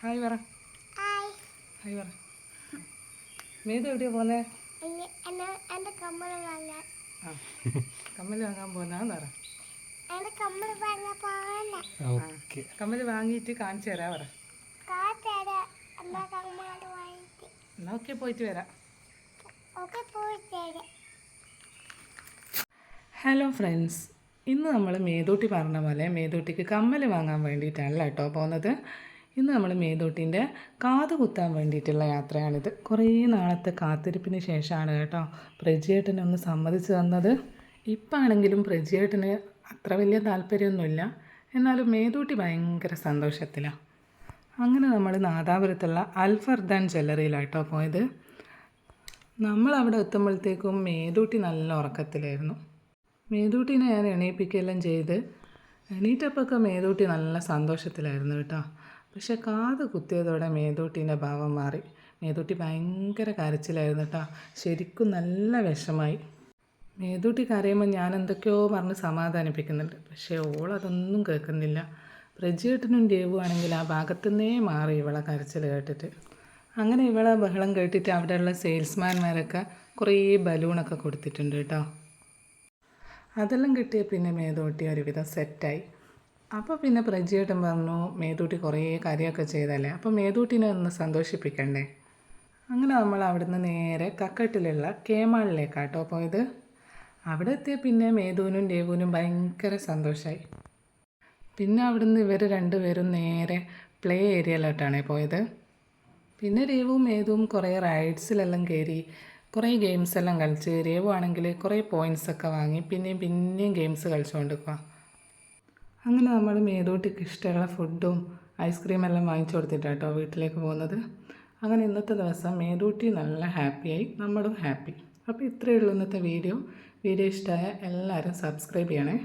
Hi പറ. Hi. പറ. മേതു എവിടെയാ പോന്നേ? കമ്മൽ വാങ്ങാൻ. പോന്നാന്ന് പറ. കമ്മൽ വാങ്ങിയിട്ട് കാണിച്ചു തരാ പറ. എന്നാ ഓക്കെ പോയിട്ട് വരാം. ഒക്കെ ഹലോ ഫ്രണ്ട്സ്. ഇന്ന് നമ്മൾ മേതൂട്ടി പറഞ്ഞ പോലെ മേതൂട്ടിക്ക് കമ്മൽ വാങ്ങാൻ വേണ്ടിയിട്ടാണല്ലോ കേട്ടോ പോകുന്നത് ഇന്ന് നമ്മൾ മേതോട്ടിന്റെ കാത് കുത്താൻ വേണ്ടിയിട്ടുള്ള യാത്രയാണിത്. കുറേ നാളത്തെ കാത്തിരിപ്പിന് ശേഷമാണ് കേട്ടോ പ്രജിയേട്ടനെ ഒന്ന് സമ്മതിച്ചു തന്നത്. ഇപ്പം ആണെങ്കിലും പ്രജിയേട്ടന് അത്ര വലിയ താല്പര്യമൊന്നുമില്ല. എന്നാലും മേതൂട്ടി ഭയങ്കര സന്തോഷത്തിലാണ് അങ്ങനെ നമ്മൾ നാദാപുരത്തുള്ള അൽഫർദാൻ ജ്വല്ലറിയിലാട്ടോ പോയത്. നമ്മൾ അവിടെ എത്തുമ്പോഴത്തേക്കും മേതൂട്ടി നല്ല ഉറക്കത്തിലായിരുന്നു. മേതൂട്ടിനെ ഞാൻ എണീപ്പിക്കുകയെല്ലാം ചെയ്ത് എണീറ്റപ്പൊക്കെ മേതൂട്ടി നല്ല സന്തോഷത്തിലായിരുന്നു കേട്ടോ. പക്ഷെ കാത് കുത്തിയതോടെ മേതൂട്ടീന്റെ ഭാവം മാറി. മേതൂട്ടി ഭയങ്കര കരച്ചിലായിരുന്നു കേട്ടോ. ശരിക്കും നല്ല വിഷമായി. മേതൂട്ടി കരയുമ്പോൾ ഞാൻ എന്തൊക്കെയോ പറഞ്ഞ് സമാധാനിപ്പിക്കുന്നുണ്ട്. പക്ഷേ ഓളതൊന്നും കേൾക്കുന്നില്ല. പ്രജേട്ടനും ദേവു ആണെങ്കിൽ ആ ഭാഗത്തുനിന്നേ മാറി ഇവളെ കരച്ചിൽ കേട്ടിട്ട്. അങ്ങനെ ഇവളെ ബഹളം കേട്ടിട്ട് അവിടെയുള്ള സെയിൽസ്മാൻമാരൊക്കെ കുറേ ബലൂണൊക്കെ കൊടുത്തിട്ടുണ്ട് കേട്ടോ. അതെല്ലാം കിട്ടിയ പിന്നെ മേതോട്ടി ഒരുവിധം സെറ്റായി. അപ്പോൾ പിന്നെ പ്രജിയേട്ടൻ പറഞ്ഞു മേതൂട്ടി കുറേ കാര്യമൊക്കെ ചെയ്തല്ലേ അപ്പോൾ മേതൂട്ടിനെ ഒന്ന് സന്തോഷിപ്പിക്കണ്ടേ? അങ്ങനെ നമ്മൾ അവിടുന്ന് നേരെ കക്കട്ടിലുള്ള കേമാളിലേക്കാട്ടോ പോയത്. അവിടെ എത്തിയ പിന്നെ മേധുവിനും രേവുവിനും ഭയങ്കര സന്തോഷമായി പിന്നെ അവിടുന്ന് ഇവർ രണ്ടുപേരും നേരെ പ്ലേ ഏരിയയിലോട്ടാണ് പോയത്. പിന്നെ രേവും മേധുവും കുറേ റൈഡ്സിലെല്ലാം കയറി കുറേ ഗെയിംസ് എല്ലാം കളിച്ച് രേവു ആണെങ്കിൽ കുറേ പോയിൻസ് ഒക്കെ വാങ്ങി പിന്നെയും പിന്നെയും ഗെയിംസ് കളിച്ചുകൊണ്ടിരിക്കുക അങ്ങനെ നമ്മൾ മേതൂട്ടിക്ക് ഇഷ്ടമുള്ള ഫുഡും ഐസ്ക്രീം എല്ലാം വാങ്ങിച്ചു കൊടുത്തിട്ടാട്ടോ വീട്ടിലേക്ക് പോകുന്നത്. അങ്ങനെ ഇന്നത്തെ ദിവസം മേതൂട്ടി നല്ല ഹാപ്പിയായി നമ്മളും ഹാപ്പി അപ്പോൾ ഇത്രയേ ഉള്ളൂ ഇന്നത്തെ വീഡിയോ വീഡിയോ ഇഷ്ടമായ എല്ലാവരും സബ്സ്ക്രൈബ് ചെയ്യണേ.